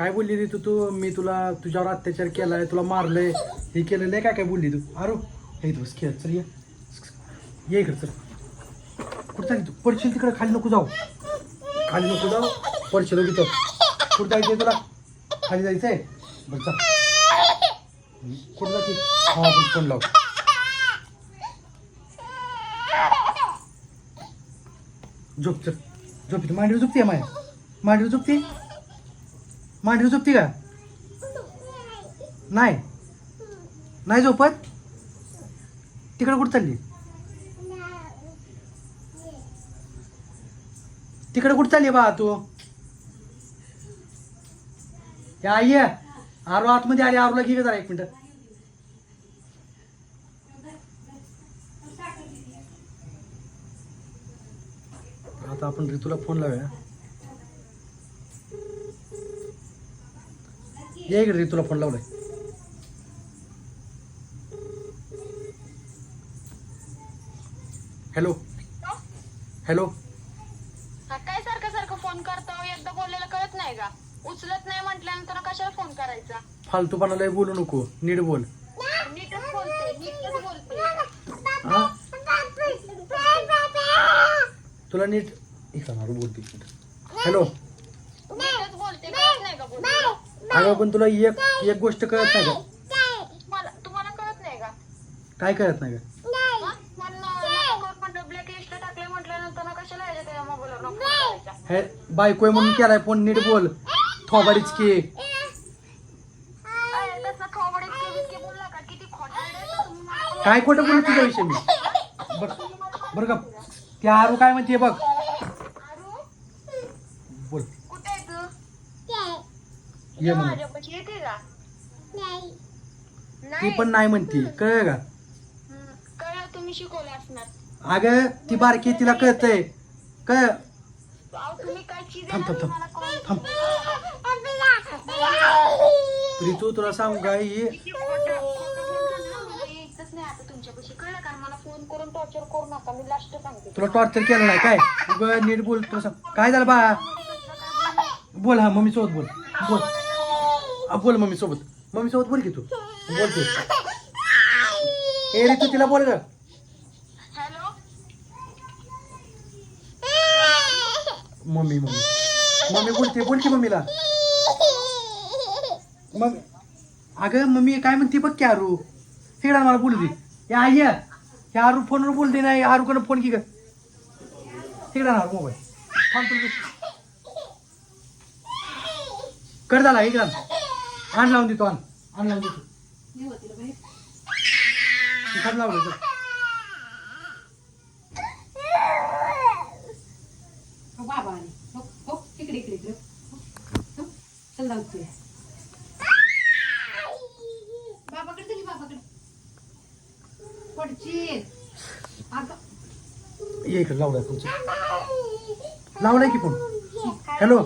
काय बोलली रे तू तू मी तुला तुझ्यावर अत्याचार केलाय तुला मारलंय हे केलेलं आहे काय काय बोलली तू? अरे हे बस खेळ चल ये. ये इकडे चल. कुठं चालली तू? पडशील तिकडे खाली नको जाऊ. खाली नको जाऊ पडशील तिथं कुठं जायचंय तुला? खाली जायचंय? बरं चल. कुठं जाते? हा आपण फोन लाव. झोप चल. झोप मांडीवर झोपते माया? मांडीवर झोपते मांडीवर झोपते का? नाही. नाही झोपत? तिकडे कुठं चालली? तिकडे कुठं चालली बा तू? या आई आरो आतमध्ये आली आरूला घे जरा एक मिनटं. आता आपण ऋतूला फोन लावूया. ये इकडे ऋतूला फोन लावलाय. हॅलो? हॅलो काय सारखं सारखं फोन करतो? एकदा बोललेलं कळत नाही का? उचलत नाही म्हटल्यानंतर कशाला फोन करायचा? फालतूपणा लय बोलू नको नीट बोल. नीटच बोलते नीटच बोलते. हा? तुला नीट बोलते हॅलो नीटच बोलते कळत नाही का बोलते अगं पण तुला एक एक गोष्ट कळत नाही का? तुम्हाला तुम्हाला कळत नाही का? काय कळत नाही का? हा? म्हणलं म्हणलं ब्लॅक लिस्टला टाकले म्हटल्यानंतर कशाला यायचं त्या मोबाईलवर नको करायचा हे बायको आहे म्हणून केलाय फोन नीट बोल. थोबाडीच की. अरे, तसं थोबडे इतके बितके बोलला का? किती खोटारडे आहे तर तुम्ही मला- काय खोटं बोलू तुझ्या विषयी मी? बघ बरं का? त्या आरू काय म्हणते बघ आरू, बोल कुठे आहे तू ये म्हणून. माझ्यापाशी येते का? ती नाही. पण नाही म्हणते. कळ का? हम्म, कळलं तुम्ही शिकवलं असणार. अगं ती बारकी तिला कळतंय. कळ. अहो, तुम्ही काय चीज थांब, थांब, मला कळलं. थांब. ऋतू तुला सांगू का ही? किती खोटं- खोटं बोलतो ना, मला यायचंच नाही आता तुमच्यापाशी. कळलं का? मला फोन करून टॉर्चर करू नका. मी लास्ट सांगते. तुला टॉर्चर केलं नाही काय? उगं नीट बोल तुला सांग. काय झालं बा? बोल हा मम्मी सोबत बोल. बोल. बोल मम्मी सोबत. मम्मी सोबत बोल की तू. बोल तू ए ऋतू तिला बोल ग. Mummy mummy. मम्मी बोलते बोल की मम्मीला. मग अगं मम्मी काय म्हणते बघ की आरू. तिकडे मला बोलू दे. या आई या. आरू फोनवर बोलते नाही आरूकडे फोन की ग. तिकडे ना मोबाईल. थांब तुला कर झाला इकडे आण. लावून देतो आण. आण लावून देतो. इकडं लावलं चल. हो बाबा आले. हो हो इकडे इकडे इकडे. हो, हो. चल बाबाकडे चली बाबाकडे. पडची. अगं ये इकडे लावलाय तुमचं लावलाय की फोन हॅलो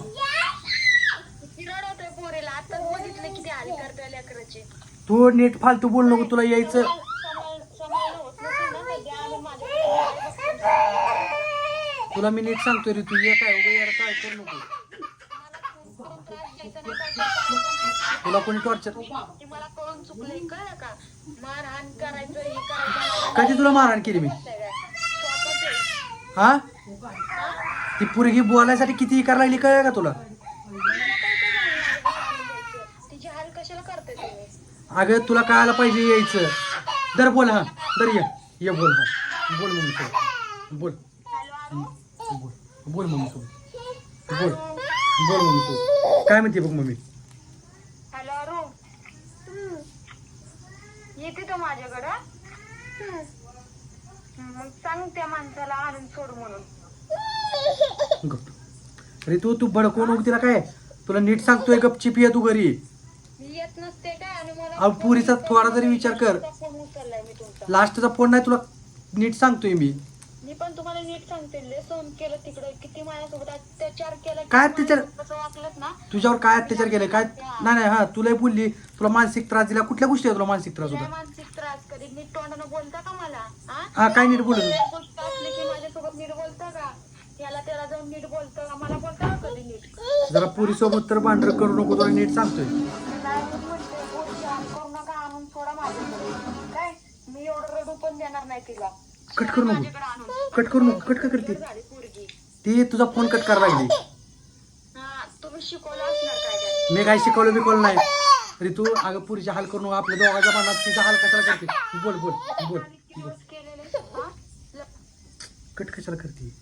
हाल करतोय लेकराचे. तू नीट फालतू बोल नको तुला यायचं. तुला मी नीट सांगतोय रे तू ये काय उगा यार काय करू नको. तुला कोणी टॉर्चर ते मला कळून चुकलंय कळलं का? मारहाण करायचं हे करायचं. कधी तुला मारहाण केली मी? आहे. हा? ती पुरगी बोलायसाठी किती करायला लागली कळलं का तुला तिची हाल कशाला करते तुम्ही अगं तुला कळायला पाहिजे यायचं. दर बोल हा. दर ये. ये बोल हा. बोल मम्मी सोबत बोल. बोल बोल मम्मी सोबत बोल. बोल मम्मी सोबत काय म्हणते बघ मम्मी? येते तो माझ्याकडं? मग सांग त्या माणसाला आणून सोड म्हणून. अरे तू तू भडकवून नको तिला काय? तुला नीट सांगतोय गपचिप ये तू घरी मी येत नसते काय आणि मला अहो, पुरीचा थोडा तरी विचार कर. फोन उचललाय मी तुमचा लास्टचा फोन नाही तुला नीट सांगतोय मी. मी पण तुम्हाला नीट सांगते लय सहन केलं तिकडं. किती माझ्यासोबत अत्याचार केला काय अत्याचार? कसं वागलत ना? तुझ्यावर काय अत्याचार केले? काय? नाही नाही हा तुला बोलली. तुला मानसिक त्रास दिला. कुठल्या गोष्टी तुला मानसिक त्रास होता? मानसिक त्रास कधी? नीट तोंडानं बोलता का मला? हा? काय नीट बोलत एक गोष्ट असली की माझ्यासोबत नीट बोलता का? याला त्याला जाऊन नीट बोलतो मला बोलतो का कधी नीट? जरा पुरी सोबत तर भांडण करू नको तुला नीट सांगतोय. पण देणार नाही तिला? कट करू नको. माझ्याकडे आणून कट करू नको. कट का करते? झाली पोरगी ती तुझा फोन कट करायला लागली. हा तुम्ही शिकवलं असणार काय काय मी काय शिकवलं बिकवलं नाही. तरी तू अगं पुरीचा हाल करू नको. आपल्या दोघांच्या भांडणात तिचा हाल कशाला करते? बोल बोल बोल. केलेले? ल- कट कशाला करते?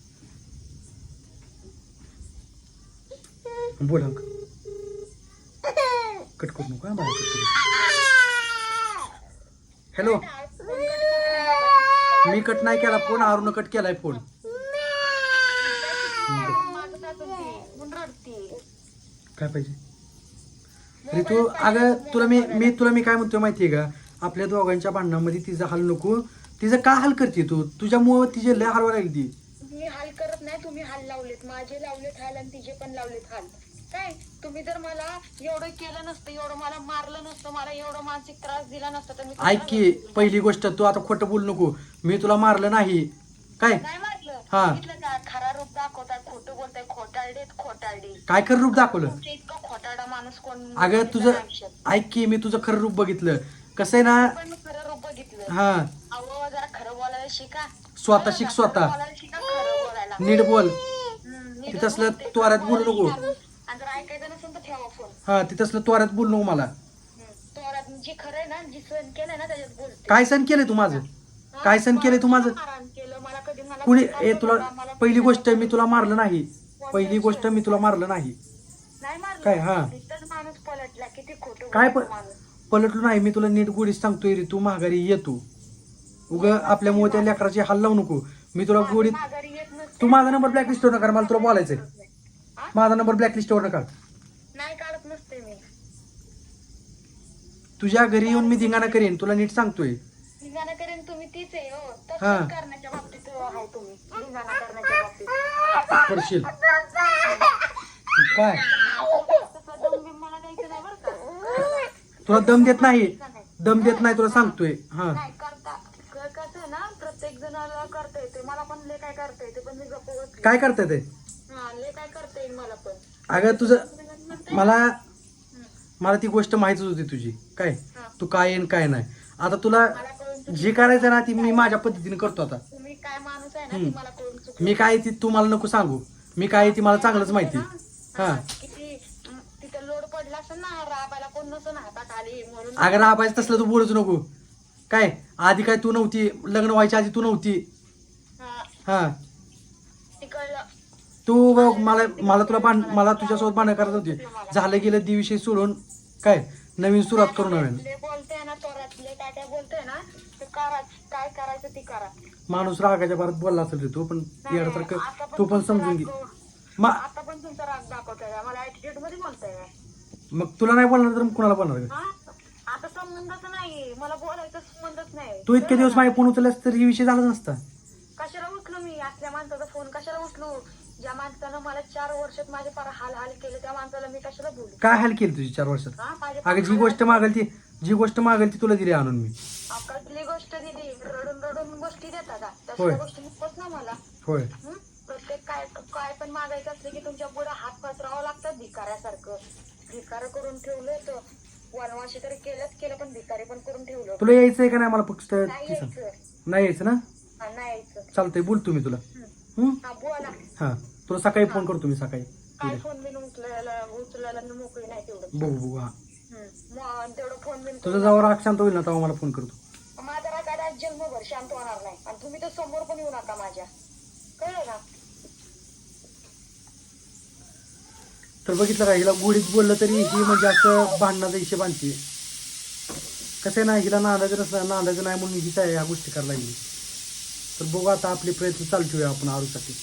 बोल अंक. कट करू नको कट हॅलो मी कट नाही केला फोन आरून कट केलाय फोन. काय पाहिजे? तरी तू अगं तुला मी मी तुला मी काय म्हणतोय माहितीये का? आपल्या दोघांच्या भांडणामध्ये तिचा हाल नको. तिचं का हाल करते तू? तुझ्यामुळे तिचे लय हालवा लागली. ती मी हाल करत नाही तुम्ही हाल लावलेत. माझे लावलेत हाल आणि तिचे पण लावलेत हाल. काय तुम्ही जर मला एवढं केलं नसतं एवढं मला मारलं नसतं मला एवढं मानसिक त्रास दिला नसता तर मी ऐक की पहिली गोष्ट तू आता खोटं बोलू नको. मी तुला मारलं नाही. काय? नाही मारलं. हा. बघितलं का? खरा रूप दाखवतात खोटं बोलताय खोटारडेत खोटारडे. काय कर रूप दाखवलं? तुमच्या इतकं खोटारडा माणूस कोण अगं तुझं आयुष्यात. ऐक की मी तुझं खरं रूप बघितलं. कसं आहे ना? पण मी खरं रूप बघितलं. हा. अहो जरा खरं बोलायला शिका. स्वतः शिक खरं स्वतः. बोलायला शिका खरं बोलायला. नीट बोल. हम्म, तिथं असलं बोलते, त्वरात खरं बोलू नको. बोलायला शिका. आणि जर ऐकायचं नसेल तर ठेवा फोन हा तिथं असलं त्वरात बोलू नको मला. तोरात जे खरं आहे ना जी सण केलंय ना त्याच्यात बोलते. काय सण केलंय तू माझं? काय सण केलंय तू माझं? मारहाण केलं मला कधी मला कुणी ए तुला मला- पहिली गोष्ट मी तुला मारलं नाही. पहिली गोष्ट? मी तुला मारलं नाही. नाही मारलं. काय, हा. तिथंच माणूस पलटला किती खोटं काय बोलतो प- माणूस. पलटलो नाही मी तुला नीट गोडीच सांगतोय रे तू माघारी ये तू. उग आपल्यामुळे त्या लेकराची हाल लावू नको. मी तुला गोडीत माघारी येत नसते. तू माझा नंबर ब्लॅकलिस्टवर नका मला तुला बोलायचंय. हा? माझा नंबर ब्लॅकलिस्टवर नका नाही काढत नसते मी तुझ्या घरी येऊन मी धिंगाणा करीन तुला नीट सांगतोय. धिंगाणा करेन तुम्ही तीच आहे हो. हा. तसंच करण्याच्या बाबतीत आहे तुम्ही. धिंगाणा करण्याच्या बाबतीत. करशील. काय? तसं दम बिम मला द्यायचं नाही बरं का तुला दम देत नाही. दम देत नाही तुला सांगतोय. हा. नाही करता. क- कसं आहे ना प्रत्येक जणाला करता येते. मला पण ले काय करता येते पण मी गप्प बसले. काय करताय ते हा ले काय करता येईल मला पण. अगं तुझं मला मला ती गोष्ट माहितच होती तुझी. काय. तू काय आणि काय नाही. आता तुला जे करायचं ना ती मी माझ्या पद्धतीने करतो आता. तुम्ही काय माणूस आहे ना. ते मला कळून चुकलं. मी काय ती तू मला नको सांगू. मी काय ती मला चांगलंच माहिती. हा किती म, तिथं लोड पडला असेल ना राबायला कोण नसेल हाताखाली म्हणून. अगं राबायचं तसलं तू बोलूच नको. काय? आधी काय तू नव्हती लग्न व्हायच्या आधी तू नव्हती. हा, हा. तू बघ मला मला तुला भांड मला तुझ्यासोबत भांडण करत होती. झालं गेलं ती विषय सोडून काय? नवीन सुरुवात करू नवीन ले बोलते ना तोरातले काय काय बोलते ना ते करा काय करायचं ती करा. माणूस रागाच्या भारत बोलला असेल रे तू पण आता येण्यासारखं तू पण तुमचा समजून घे. राग- मा आता पण तुमचा राग दाखवताय का? मला ऍटिट्यूडमध्ये बोलताय का? मग तुला नाही बोलणार तर मग कुणाला बोलणार का? हा? आता संबंधच नाही. मला बोलायचा संबंधच नाही. तू इतके दिवस माझे फोन उचललास तर ही विषय झाला नसता. कशाला उठलो मी? असल्या माणसाचा फोन कशाला उठलो ज्या माणसानं मला चार वर्षात माझे फार हाल हाल केले त्या माणसाला मी कशाला बोलू काय हाल केली तुझी चार वर्षात? हा अगं जी गोष्ट मागल ती जी गोष्ट मागल ती तुला दिली आणून मी. कसली गोष्ट दिली रडून रडून गोष्टी देतात होय. गोष्टी नकोच ना मला. होय. हं? प्रत्येक काय काय पण मागायचं असलं की तुमच्यापुढे हात पसरावं लागतं भिकाऱ्यासारखं. भिकार करून ठेवलं तर वनवाशी तरी केलंच केलं पण भिकारी पण करून ठेवलं. तुला यायचंय का नाही मला फक्त नाही ते सांग. यायचं. नाही यायचं ना? हा, नाही यायचं. चालतंय बोल तुम्ही तुला. हं. हं? हा बोला. हा. तुला सकाळी फोन करतो मी सकाळी. काय फोन बिन उचलायला उचलायला मी मोकळी नाही तेवढं. बघू बघू हा. मग तेवढं फोन बिन तुझं जेव्हा राग शांत होईल ना तेव्हा मला फोन करतो. माझा राग जन्मभर शांत होणार नाही. आणि तुम्ही तर समोर पण येऊ नका माझ्या. कळलं तर बघितलं का हिला गोडीत बोललं तरी ही म्हणजे असं भांडणाचा हिशेब आणते. कसं आहे ना हिला नांदायचं नसलं नांदायचं नाही म्हणून हिच आहे ह्या गोष्टी करायला लागली. तर बघू आता आपले प्रयत्न चालू ठेवूया आपण आरूसाठी.